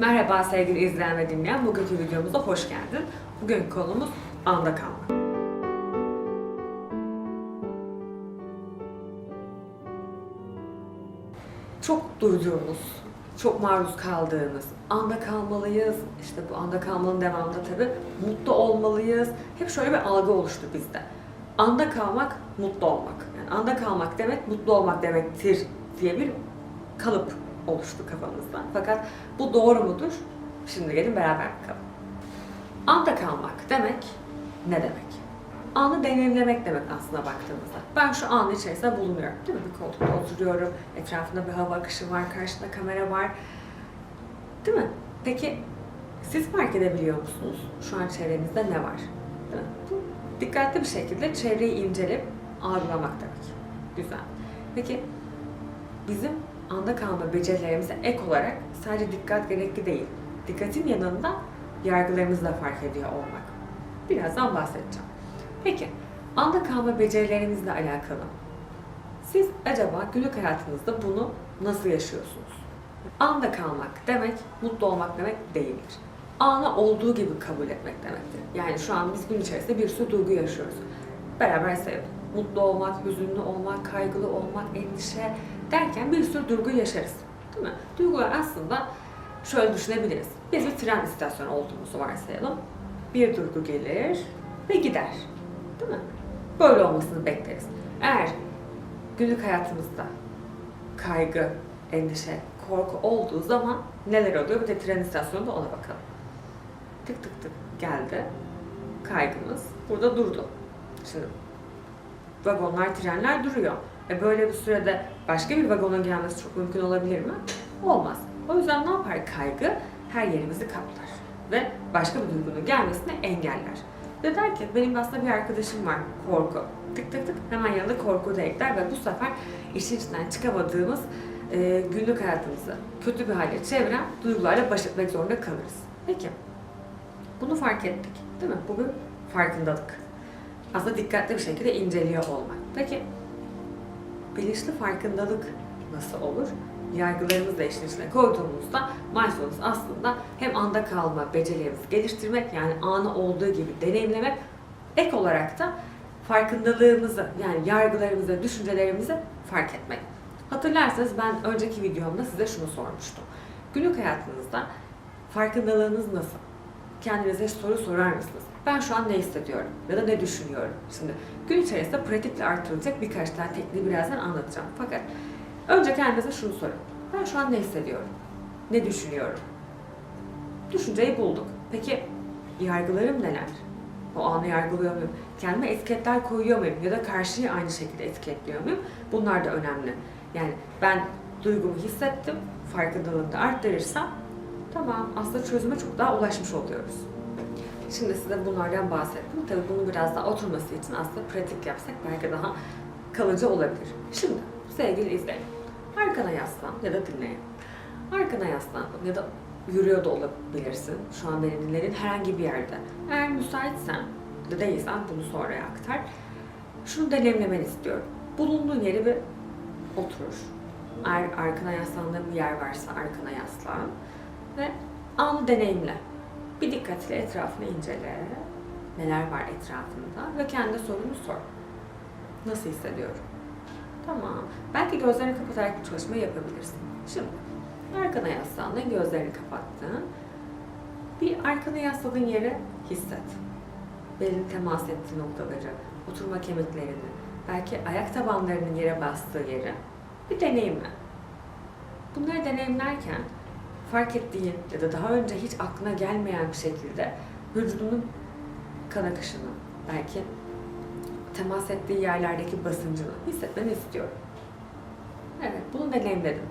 Merhaba sevgili izleyen ve dinleyen. Bugünkü videomuza hoş geldin. Bugünkü konumuz anda kalmak. Çok duyduğumuz, çok maruz kaldığımız, anda kalmalıyız, işte bu anda kalmanın devamında tabii mutlu olmalıyız. Hep şöyle bir algı oluştu bizde. Anda kalmak, mutlu olmak. Yani anda kalmak demek, mutlu olmak demektir diye bir kalıp oluştu kafamızda. Fakat bu doğru mudur? Şimdi gelin beraber bakalım. Anda kalmak demek ne demek? Anı deneyimlemek demek aslında baktığımızda. Ben şu anın içerisinde bulunuyorum. Değil mi? Bir koltukta oturuyorum. Etrafında bir hava akışı var. Karşında kamera var. Değil mi? Peki siz fark edebiliyor musunuz? Şu an çevrenizde ne var? Dikkatli bir şekilde çevreyi inceleyip algılamak demek. Güzel. Peki bizim anda kalma becerilerimize ek olarak sadece dikkat gerekli değil. Dikkatin yanında yargılarımızı da fark ediyor olmak. Birazdan bahsedeceğim. Peki, anda kalma becerilerimizle alakalı. Siz acaba günlük hayatınızda bunu nasıl yaşıyorsunuz? Anda kalmak demek, mutlu olmak demek değildir. Anı olduğu gibi kabul etmek demektir. Yani şu an biz gün içerisinde bir sürü duygu yaşıyoruz. Beraber sayalım. Mutlu olmak, hüzünlü olmak, kaygılı olmak, endişe derken bir sürü duygu yaşarız. Değil mi? Duygular aslında şöyle düşünebiliriz. Biz bir tren istasyonu olduğumuzu varsayalım. Bir duygu gelir ve gider. Değil mi? Böyle olmasını bekleriz. Eğer günlük hayatımızda kaygı, endişe, korku olduğu zaman neler oluyor? Bir de tren istasyonunda ona bakalım. Tık tık tık geldi. Kaygımız burada durdu. Şimdi vagonlar, trenler duruyor. E böyle bir sürede başka bir vagonun gelmesi çok mümkün olabilir mi? Olmaz. O yüzden ne yapar kaygı? Her yerimizi kaplar ve başka bir duygunun gelmesini engeller. Ve der ki benim aslında bir arkadaşım var korku. Tık tık tık hemen yanında korku da ekler ve bu sefer işin içinden çıkamadığımız e, günlük hayatımızı kötü bir hale çeviren duygularla baş etmek zorunda kalırız. Peki bunu fark ettik değil mi? Bu bir farkındalık. Aslında dikkatli bir şekilde inceliyor olmak. Peki bilinçli farkındalık nasıl olur? Yargılarımızı da işin içine koyduğumuzda mindfulness aslında hem anda kalma becerilerimizi geliştirmek yani anı olduğu gibi deneyimlemek ek olarak da farkındalığımızı yani yargılarımızı, düşüncelerimizi fark etmek. Hatırlarsanız ben önceki videomda size şunu sormuştum. Günlük hayatınızda farkındalığınız nasıl? Kendinize soru sorar mısınız? Ben şu an ne hissediyorum ya da ne düşünüyorum? Şimdi gün içerisinde pratikle artırılacak birkaç tane tekniği birazdan anlatacağım. Fakat önce kendinize şunu sorun. Ben şu an ne hissediyorum? Ne düşünüyorum? Düşünceyi bulduk. Peki yargılarım neler? O anı yargılıyor muyum? Kendime etiketler koyuyor muyum? Ya da karşıyı aynı şekilde etiketliyor muyum? Bunlar da önemli. Yani ben duygumu hissettim, farkındalığımı da arttırırsam tamam aslında çözüme çok daha ulaşmış oluyoruz. Şimdi size bunlardan bahsettim. Tabii bunu biraz daha oturması için aslında pratik yapsak belki daha kalıcı olabilir. Şimdi sevgili izleyin. Arkana yaslan ya da dinleyin. Arkana yaslan ya da yürüyor da olabilirsin. Şu an beni dinlerin herhangi bir yerde. Eğer müsaitsen ya da değilsen bunu sonraya aktar. Şunu deneyimlemeni istiyorum. Bulunduğun yeri bir otur. Eğer arkana yaslandığın bir yer varsa arkana yaslan. Ve anı deneyimle. Bir dikkatle etrafını incele. Neler var etrafında ve kendi sorunu sor. Nasıl hissediyorum? Tamam. Belki gözlerini kapatarak bir çalışma yapabilirsin. Şimdi arkana yaslandın, gözlerini kapattın. Bir arkana yasladığın yeri hisset. Belini temas ettiği noktaları, oturma kemiklerini, belki ayak tabanlarının yere bastığı yeri bir deneyimle. Bunları deneyimlerken fark ettiğin ya da daha önce hiç aklına gelmeyen bir şekilde vücudunun kan akışını, belki temas ettiği yerlerdeki basıncını hissetmeni istiyorum. Evet, bunu deneyimledim.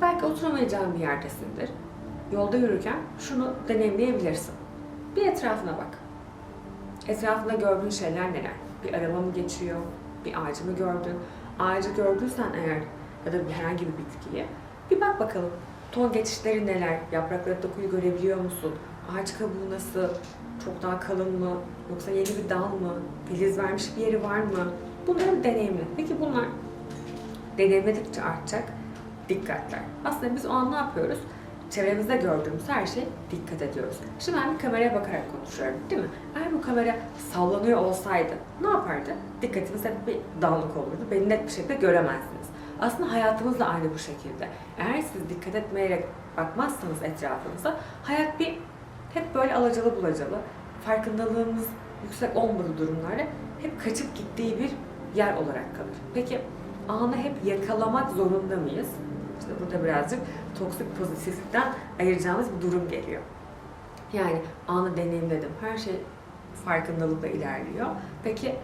Belki oturamayacağın bir yerdesindir. Yolda yürürken şunu deneyimleyebilirsin. Bir etrafına bak. Etrafında gördüğün şeyler neler? Bir araba mı geçiyor? Bir ağacı mı gördün? Ağacı gördüysen eğer ya da herhangi bir bitkiyi bir bak bakalım. Ton geçişleri neler? Yaprakları dokuyu görebiliyor musun? Ağaç kabuğu nasıl? Çok daha kalın mı? Yoksa yeni bir dal mı? Filiz vermiş bir yeri var mı? Bunları deneyimle. Peki bunlar deneyimledikçe artacak dikkatler. Aslında biz o an ne yapıyoruz? çevremizde gördüğümüz her şeye dikkat ediyoruz. Şimdi ben bir kameraya bakarak konuşuyorum değil mi? Eğer bu kamera sallanıyor olsaydı ne yapardı? Dikkatiniz hep bir dağınık olurdu. Beni net bir şekilde göremezdiniz. Aslında hayatımız da aynı bu şekilde. Eğer siz dikkat etmeyerek bakmazsanız etrafınıza hayat bir hep böyle alacalı bulacalı, farkındalığımız yüksek olmadığı durumlarda hep kaçıp gittiği bir yer olarak kalır. Peki anı hep yakalamak zorunda mıyız? İşte burada birazcık toksik pozitiflikten ayıracağımız bir durum geliyor. Yani anı deneyimledim. Her şey farkındalıkla ilerliyor. Peki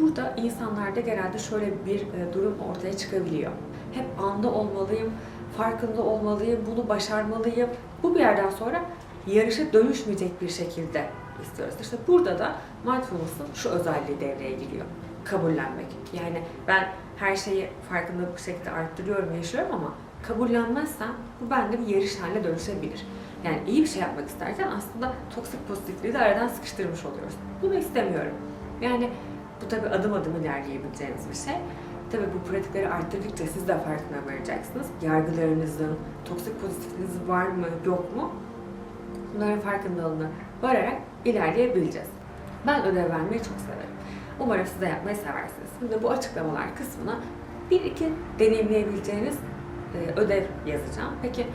burada insanlarda genelde şöyle bir e, durum ortaya çıkabiliyor. Hep anda olmalıyım, farkında olmalıyım, bunu başarmalıyım. Bu bir yerden sonra yarışa dönüşmeyecek bir şekilde istiyoruz. İşte burada da mindfulness'ın şu özelliği devreye giriyor. Kabullenmek. Yani ben her şeyi farkında bir şekilde arttırıyorum, yaşıyorum ama kabullenmezsem bu bende bir yarış haline dönüşebilir. Yani iyi bir şey yapmak isterken aslında toksik pozitifliği de aradan sıkıştırmış oluyoruz. Bunu istemiyorum. Yani bu tabi adım adım ilerleyebileceğiniz bir şey. Tabi bu pratikleri arttırdıkça siz de farkına varacaksınız. Yargılarınızın, toksik pozitifliğiniz var mı, yok mu? Bunların farkındalığına vararak ilerleyebileceğiz. Ben ödev vermeyi çok severim. Umarım siz de yapmayı seversiniz. Şimdi bu açıklamalar kısmına bir iki deneyimleyebileceğiniz e, ödev yazacağım. Peki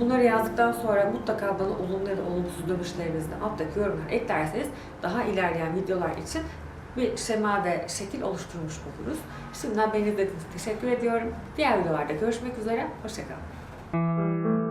bunları yazdıktan sonra mutlaka bana olumlu ya da olumsuz dönüşlerinizi alttaki yorumlar eklerseniz daha ilerleyen videolar için bir şema ve şekil oluşturmuş oluruz. Şimdiden beni izlediğiniz için teşekkür ediyorum. Diğer videolarda görüşmek üzere. Hoşçakalın.